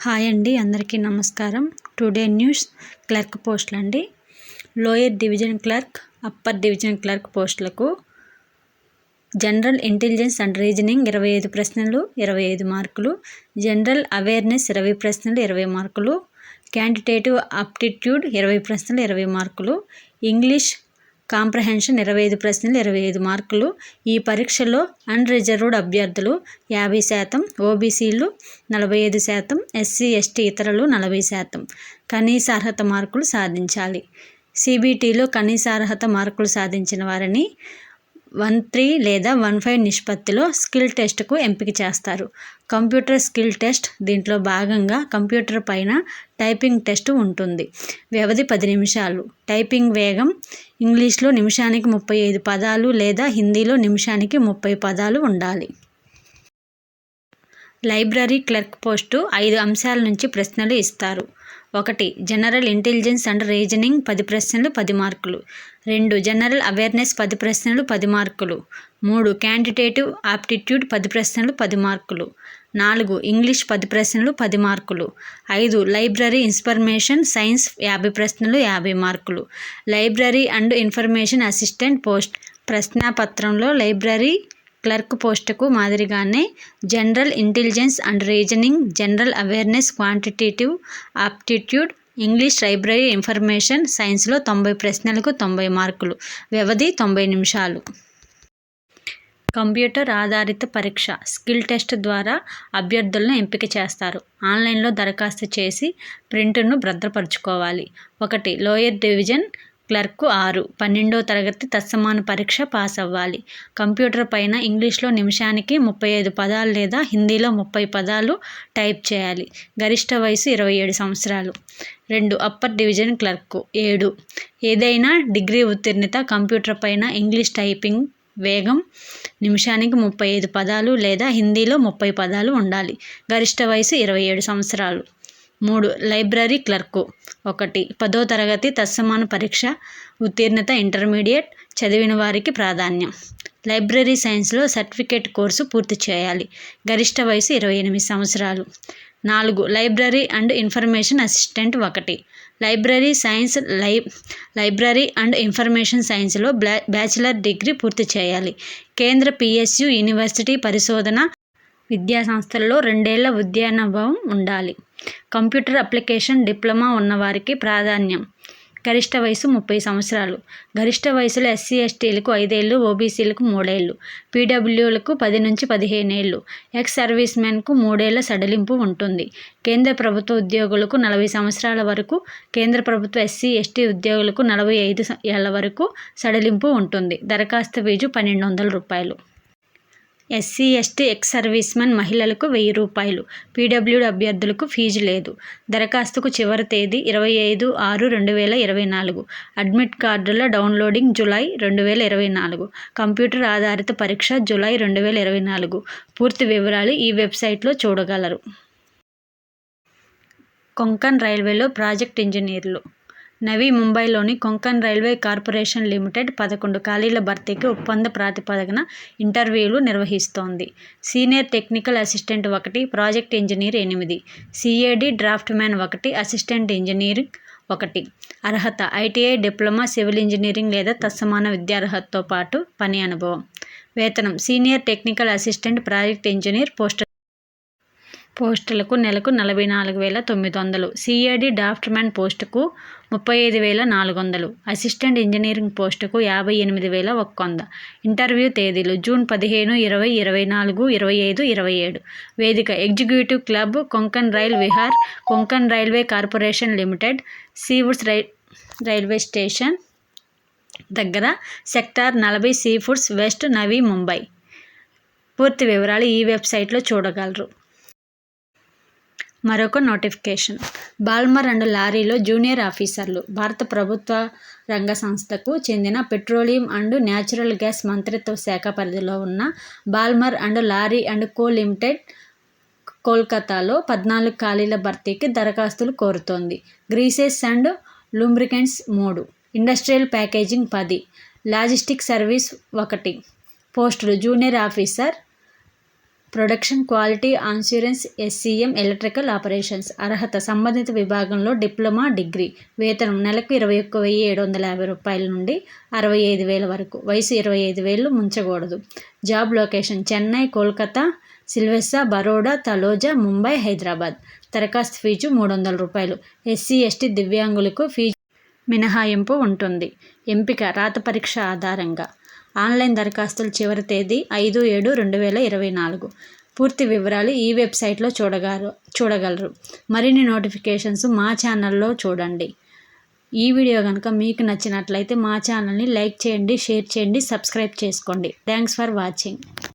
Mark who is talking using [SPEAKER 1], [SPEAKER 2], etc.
[SPEAKER 1] Hi అండి అందరికీ నమస్కారం. టుడే న్యూస్ క్లర్క్ పోస్టులు అండి lower division clerk upper division clerk పోస్టులకు జనరల్ ఇంటెలిజెన్స్ అండ్ రీజనింగ్ ఇరవై ఐదు ప్రశ్నలు ఇరవై ఐదు మార్కులు జనరల్ అవేర్నెస్ ఇరవై ప్రశ్నలు ఇరవై మార్కులు క్యాండిడేటివ్ ఆప్టిట్యూడ్ ఇరవై ప్రశ్నలు ఇరవై మార్కులు ఇంగ్లీష్ కాంప్రహెన్షన్ ఇరవై ఐదు ప్రశ్నలు ఇరవై ఐదు మార్కులు. ఈ పరీక్షలో అన్రిజర్వ్డ్ అభ్యర్థులు యాభై శాతం ఓబీసీలు నలభై ఐదు శాతం ఎస్సీ ఎస్టీ ఇతరులు నలభై శాతం. కనీస అర్హత మార్కులు సాధించాలి. సిబిటీలో కనీస అర్హత మార్కులు సాధించిన వారిని వన్ త్రీ లేదా వన్ ఫైవ్ నిష్పత్తిలో స్కిల్ టెస్ట్కు ఎంపిక చేస్తారు. కంప్యూటర్ స్కిల్ టెస్ట్ దీంట్లో భాగంగా కంప్యూటర్ పైన టైపింగ్ టెస్ట్ ఉంటుంది. వ్యవధి పది నిమిషాలు. టైపింగ్ వేగం ఇంగ్లీష్లో నిమిషానికి ముప్పై ఐదు పదాలు లేదా హిందీలో నిమిషానికి ముప్పై పదాలు ఉండాలి. లైబ్రరీ క్లర్క్ పోస్టు ఐదు అంశాల నుంచి ప్రశ్నలు ఇస్తారు. ఒకటి జనరల్ ఇంటెలిజెన్స్ అండ్ రీజనింగ్ పది ప్రశ్నలు పది మార్కులు. రెండు జనరల్ అవేర్నెస్ పది ప్రశ్నలు పది మార్కులు. మూడు క్యాండిడేటివ్ ఆప్టిట్యూడ్ పది ప్రశ్నలు పది మార్కులు. నాలుగు ఇంగ్లీష్ పది ప్రశ్నలు పది మార్కులు. ఐదు లైబ్రరీ ఇన్ఫర్మేషన్ సైన్స్ యాభై ప్రశ్నలు యాభై మార్కులు. Library and information assistant post. ప్రశ్నాపత్రంలో library clerk పోస్టుకు మాదిరిగానే general intelligence and reasoning general awareness quantitative aptitude English library information సైన్స్లో తొంభై ప్రశ్నలకు తొంభై మార్కులు వ్యవధి తొంభై నిమిషాలు. కంప్యూటర్ ఆధారిత పరీక్ష స్కిల్ టెస్ట్ ద్వారా అభ్యర్థులను ఎంపిక చేస్తారు. ఆన్లైన్లో దరఖాస్తు చేసి ప్రింట్ను భద్రపరుచుకోవాలి. ఒకటి లోయర్ డివిజన్ క్లర్కు ఆరు. పన్నెండో తరగతి తత్సమాన పరీక్ష పాస్ అవ్వాలి కంప్యూటర్ పైన ఇంగ్లీష్లో నిమిషానికి ముప్పై ఐదు పదాలు లేదా హిందీలో ముప్పై పదాలు టైప్ చేయాలి. గరిష్ట వయసు ఇరవై ఏడు సంవత్సరాలు. రెండు. Upper division clerk. ఏడు. ఏదైనా డిగ్రీ ఉత్తీర్ణత కంప్యూటర్ పైన ఇంగ్లీష్ టైపింగ్ వేగం నిమిషానికి ముప్పై ఐదు పదాలు లేదా హిందీలో ముప్పై పదాలు ఉండాలి. గరిష్ట వయసు ఇరవై ఏడు సంవత్సరాలు. మూడు లైబ్రరీ క్లర్కు. ఒకటి పదో తరగతి తత్సమాన పరీక్ష ఉత్తీర్ణత ఇంటర్మీడియట్ చదివిన వారికి ప్రాధాన్యం. లైబ్రరీ సైన్స్లో సర్టిఫికేట్ కోర్సు పూర్తి చేయాలి. గరిష్ట వయసు ఇరవై ఎనిమిది సంవత్సరాలు. నాలుగు లైబ్రరీ అండ్ ఇన్ఫర్మేషన్ అసిస్టెంట్ ఒకటి. లైబ్రరీ సైన్స్ లై లైబ్రరీ అండ్ ఇన్ఫర్మేషన్ సైన్స్లో బ్లా బ్యాచిలర్ డిగ్రీ పూర్తి చేయాలి. కేంద్ర పిఎస్యు యూనివర్సిటీ పరిశోధన విద్యా సంస్థల్లో రెండేళ్ళ విద్యానుభవం ఉండాలి. కంప్యూటర్ అప్లికేషన్ డిప్లొమా ఉన్నవారికి ప్రాధాన్యం. గరిష్ట వయసు ముప్పై సంవత్సరాలు. గరిష్ట వయసులో ఎస్సీ ఎస్టీలకు ఐదేళ్ళు ఓబీసీలకు మూడేళ్ళు. పీడబ్ల్యూలకు పది నుంచి పదిహేను ఏళ్ళు ఎక్స్ సర్వీస్ మెన్కు మూడేళ్ళ సడలింపు ఉంటుంది. కేంద్ర ప్రభుత్వ ఉద్యోగులకు నలభై సంవత్సరాల వరకు కేంద్ర ప్రభుత్వ ఎస్సీ ఎస్టీ ఉద్యోగులకు నలభై ఐదు ఏళ్ళ వరకు సడలింపు ఉంటుంది. దరఖాస్తు ఫీజు పన్నెండు వందల రూపాయలు. ఎస్సీ ఎస్టీ ఎక్స్ సర్వీస్మెన్ మహిళలకు వెయ్యి రూపాయలు. పీడబ్ల్యూడి అభ్యర్థులకు ఫీజు లేదు. దరఖాస్తుకు చివరి తేదీ ఇరవై ఐదు ఆరు రెండు వేల ఇరవై నాలుగు. అడ్మిట్ కార్డుల డౌన్లోడింగ్ జులై రెండు వేల ఇరవై నాలుగు. కంప్యూటర్ ఆధారిత పరీక్ష జులై రెండు వేల ఇరవై నాలుగు. పూర్తి వివరాలు ఈ వెబ్సైట్లో చూడగలరు. కొంకన్ రైల్వేలో ప్రాజెక్ట్ ఇంజనీర్లు నవీ ముంబైలోని కొంకన్ రైల్వే కార్పొరేషన్ లిమిటెడ్ పదకొండు ఖాళీల భర్తీకి ఒప్పంద ప్రాతిపదికన ఇంటర్వ్యూలు నిర్వహిస్తోంది. సీనియర్ టెక్నికల్ అసిస్టెంట్ ఒకటి ప్రాజెక్ట్ ఇంజనీర్ ఎనిమిది సిఏడి డ్రాఫ్ట్ మ్యాన్ ఒకటి అసిస్టెంట్ ఇంజనీరింగ్ ఒకటి. అర్హత ఐటీఐ డిప్లొమా సివిల్ ఇంజనీరింగ్ లేదా తత్సమాన విద్యార్హతతో పాటు పని అనుభవం. వేతనం senior technical assistant project engineer post పోస్టులకు నెలకు నలభై నాలుగు వేల తొమ్మిది వందలు. సిఐడి డ్రాఫ్ట్ పోస్టుకు ముప్పై ఐదు వేల నాలుగు వందలు. అసిస్టెంట్ ఇంజనీరింగ్ పోస్టుకు యాభై ఎనిమిది వేల ఒక్క వంద. ఇంటర్వ్యూ తేదీలు జూన్ పదిహేను ఇరవై ఇరవై నాలుగు ఇరవై ఐదు ఇరవై ఏడు. వేదిక executive club Konkan rail Vihar Konkan railway corporation limited Seawoods రై రైల్వే స్టేషన్ దగ్గర సెక్టార్ నలభై సీ ఫుడ్స్ వెస్ట్ నవీ ముంబై. పూర్తి వివరాలు ఈ వెబ్సైట్లో చూడగలరు. మరొక నోటిఫికేషన్. బాల్మర్ అండ్ లారీలో జూనియర్ ఆఫీసర్లు భారత ప్రభుత్వ రంగ సంస్థకు చెందిన పెట్రోలియం అండ్ న్యాచురల్ గ్యాస్ మంత్రిత్వ శాఖ పరిధిలో ఉన్న Balmer and Lawrie and Co Limited కోల్కతాలో పద్నాలుగు ఖాళీల భర్తీకి దరఖాస్తులు కోరుతోంది. గ్రీసెస్ అండ్ లూబ్రికెంట్స్ మూడు. ఇండస్ట్రియల్ ప్యాకేజింగ్ పది. లాజిస్టిక్ సర్వీస్ ఒకటి. పోస్టులు junior officer production quality assurance SCM electrical operations. అర్హత సంబంధిత విభాగంలో డిప్లొమా డిగ్రీ. వేతనం నెలకు ఇరవై ఒక్క వెయ్యి ఏడు వందల యాభై రూపాయల నుండి అరవై ఐదు వేల వరకు. వయసు ఇరవై ఐదు వేలు ముంచకూడదు. Job location Chennai Kolkata Silvassa Baroda Taloja Mumbai Hyderabad. దరఖాస్తు ఫీజు మూడు వందల రూపాయలు. ఎస్సీ ఎస్టీ దివ్యాంగులకు ఫీజు మినహాయింపు ఉంటుంది. ఎంపిక రాత పరీక్ష ఆధారంగా. ఆన్లైన్ దరఖాస్తుల చివరి తేదీ ఐదు ఏడు రెండు వేల ఇరవై నాలుగు. పూర్తి వివరాలు ఈ వెబ్సైట్లో చూడగారు చూడగలరు. మరిన్ని నోటిఫికేషన్స్ మా ఛానల్లో చూడండి. ఈ వీడియో కనుక మీకు నచ్చినట్లయితే మా ఛానల్ని లైక్ చేయండి షేర్ చేయండి సబ్స్క్రైబ్ చేసుకోండి. Thanks for watching.